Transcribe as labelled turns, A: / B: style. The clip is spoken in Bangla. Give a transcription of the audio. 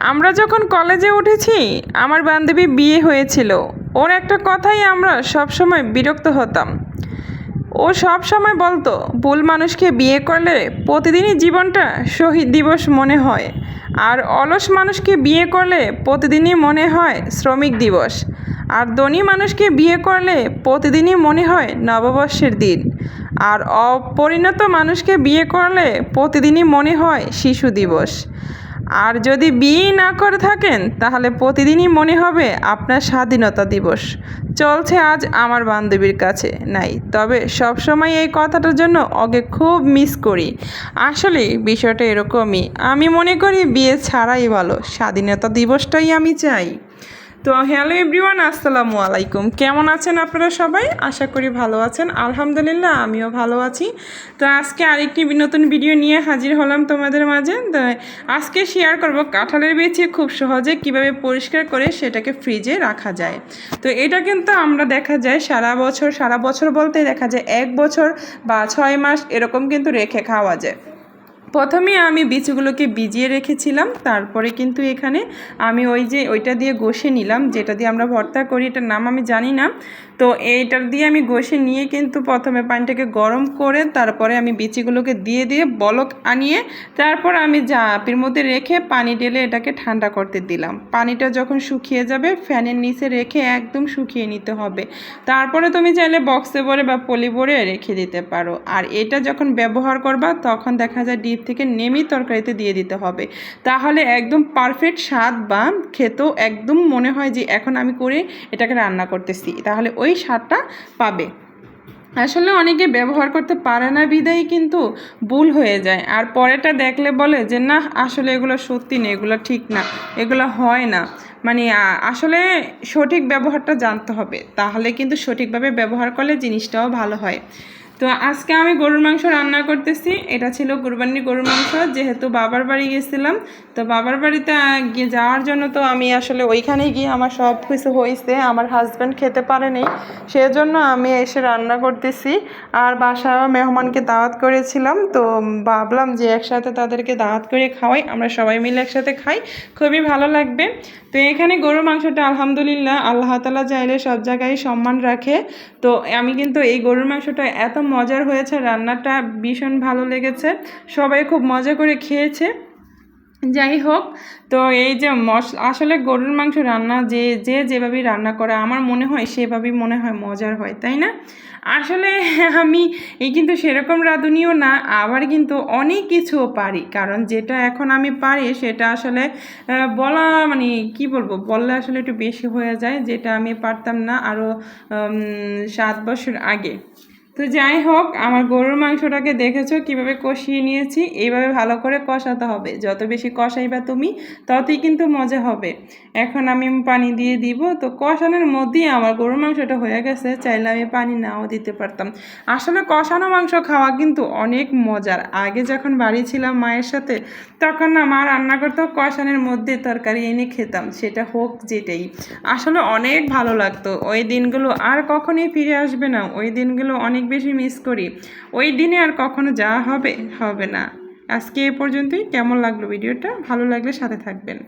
A: আমরা যখন কলেজে উঠেছি, আমার বান্ধবী বিয়ে হয়েছিল। ওর একটা কথাই আমরা সবসময় বিরক্ত হতাম। ও সব সময় বলতো, ভুল মানুষকে বিয়ে করলে প্রতিদিনই জীবনটা শহীদ দিবস মনে হয়। আর অলস মানুষকে বিয়ে করলে প্রতিদিনই মনে হয় শ্রমিক দিবস। আর ধনী মানুষকে বিয়ে করলে প্রতিদিনই মনে হয় নববর্ষের দিন। আর অপরিণত মানুষকে বিয়ে করলে প্রতিদিনই মনে হয় শিশু দিবস। আর যদি বিয়ে না করে থাকেন, তাহলে প্রতিদিনই মনে হবে আপনার স্বাধীনতা দিবস। চলছে আজ আমার বান্ধবীর কাছে। নাই, তবে সবসময় এই কথাটার জন্য ওকে খুব মিস করি। আসলে বিষয়টা এরকমই। আমি মনে করি বিয়ে ছাড়াই ভালো। স্বাধীনতা দিবসটাই আমি চাই। তো হ্যালো এভরিওয়ান, আসসালামু আলাইকুম। কেমন আছেন আপনারা সবাই? আশা করি ভালো আছেন। আলহামদুলিল্লাহ, আমিও ভালো আছি। তো আজকে আরেকটি নতুন ভিডিও নিয়ে হাজির হলাম তোমাদের মাঝে। তো আজকে শেয়ার করব কাঁঠালের বেছে খুব সহজে কীভাবে পরিষ্কার করে সেটাকে ফ্রিজে রাখা যায়। তো এটা কিন্তু আমরা দেখা যায় সারা বছর সারা বছর বলতে দেখা যায় এক বছর বা ছয় মাস এরকম কিন্তু রেখে খাওয়া যায়। প্রথমে আমি বীজগুলোকে ভিজিয়ে রেখেছিলাম, তারপরে কিন্তু এখানে আমি ওই যে ওইটা দিয়ে ঘষে নিলাম, যেটা দিয়ে আমরা ভর্তা করি, এটার নাম আমি জানি না। তো এইটার দিয়ে আমি ঘষে নিয়ে কিন্তু প্রথমে পানিটাকে গরম করে, তারপরে আমি বিচিগুলোকে দিয়ে দিয়ে বলক আনিয়ে, তারপর আমি জাপির মধ্যে রেখে পানি ঢেলে এটাকে ঠান্ডা করতে দিলাম। পানিটা যখন শুকিয়ে যাবে, ফ্যানের নিচে রেখে একদম শুকিয়ে নিতে হবে। তারপরে তুমি চাইলে বক্সে ভরে বা পলি ভরে রেখে দিতে পারো। আর এটা যখন ব্যবহার করবা, তখন দেখা যায় ডিপ থেকে নেমেই তরকারিতে দিয়ে দিতে হবে। তাহলে একদম পারফেক্ট স্বাদ বা খেতেও একদম মনে হয় যে এখন আমি করে এটাকে রান্না করতেছি। তাহলে ওই স্বাদটা পাবে। আসলে অনেকে ব্যবহার করতে পারে না বিদায়ী কিন্তু ভুল হয়ে যায়। আর পরেটা দেখলে বলে যে না আসলে এগুলো সত্যি না এগুলো ঠিক না, এগুলো হয় না। মানে আসলে সঠিক ব্যবহারটা জানতে হবে। তাহলে কিন্তু সঠিকভাবে ব্যবহার করলে জিনিসটাও ভালো হয়। তো আজকে আমি গরুর মাংস রান্না করতেছি। এটা ছিল কুরবানির গরুর মাংস। যেহেতু বাবার বাড়ি গেছিলাম, তো বাবার বাড়িতে গিয়ে যাওয়ার জন্য তো আমি আসলে ওইখানে গিয়ে আমার সব কিছু হয়েছে। আমার হাজব্যান্ড খেতে পারেনি সেজন্য আমি এসে রান্না করতেছি। আর বাসা মেহমানকে দাওয়াত করেছিলাম। তো ভাবলাম যে একসাথে তাদেরকে দাওয়াত করে খাওয়াই। আমরা সবাই মিলে একসাথে খাই। খুবই ভালো লাগবে। তো এখানে গরুর মাংসটা আলহামদুলিল্লাহ আল্লাহ তালা চাইলে সব জায়গায় সম্মান রাখে। তো আমি কিন্তু এই গরুর মাংসটা এত মজার হয়েছে, রান্নাটা ভীষণ ভালো লেগেছে। সবাই খুব মজা করে খেয়েছে। যাই হোক, তো এই যে মশলা আসলে গরুর মাংস রান্না যে যে যেভাবেই রান্না করে, আমার মনে হয় সেভাবেই মনে হয় মজার হয়, তাই না? আসলে আমি এই কিন্তু সেরকম রাঁধুনিও না, আবার কিন্তু অনেক কিছুও পারি। কারণ যেটা এখন আমি পারি, সেটা আসলে বলা মানে কি বলব, বললে আসলে একটু বেশি হয়ে যায়, যেটা আমি পারতাম না আরও সাত বছর আগে। তো যাই হোক, আমার গরুর মাংসটাকে দেখেছ, কীভাবে কষিয়ে নিয়েছি? এইভাবে ভালো করে কষাতে হবে। যত বেশি কষাইবা তুমি, ততই কিন্তু মজা হবে। এখন আমি পানি দিয়ে দিব। তো কষানোর মধ্যেই আমার গরুর মাংসটা হয়ে গেছে, চাইলে আমি পানি নাও দিতে পারতাম। আসলে কষানো মাংস খাওয়া কিন্তু অনেক মজার। আগে যখন বাড়ি ছিলাম মায়ের সাথে, তখন না মা রান্না করতো, কষানোর মধ্যে তরকারি এনে খেতাম। সেটা হোক যেটাই। আসলে অনেক ভালো লাগতো। ওই দিনগুলো আর কখনই ফিরে আসবে না। ওই দিনগুলো অনেক বেশি মিস করি। ওই দিনে আর কখনো যাওয়া হবে? হবে না। আজকে এ পর্যন্তই। কেমন লাগল ভিডিওটা? ভালো লাগলে সাথে থাকবেন।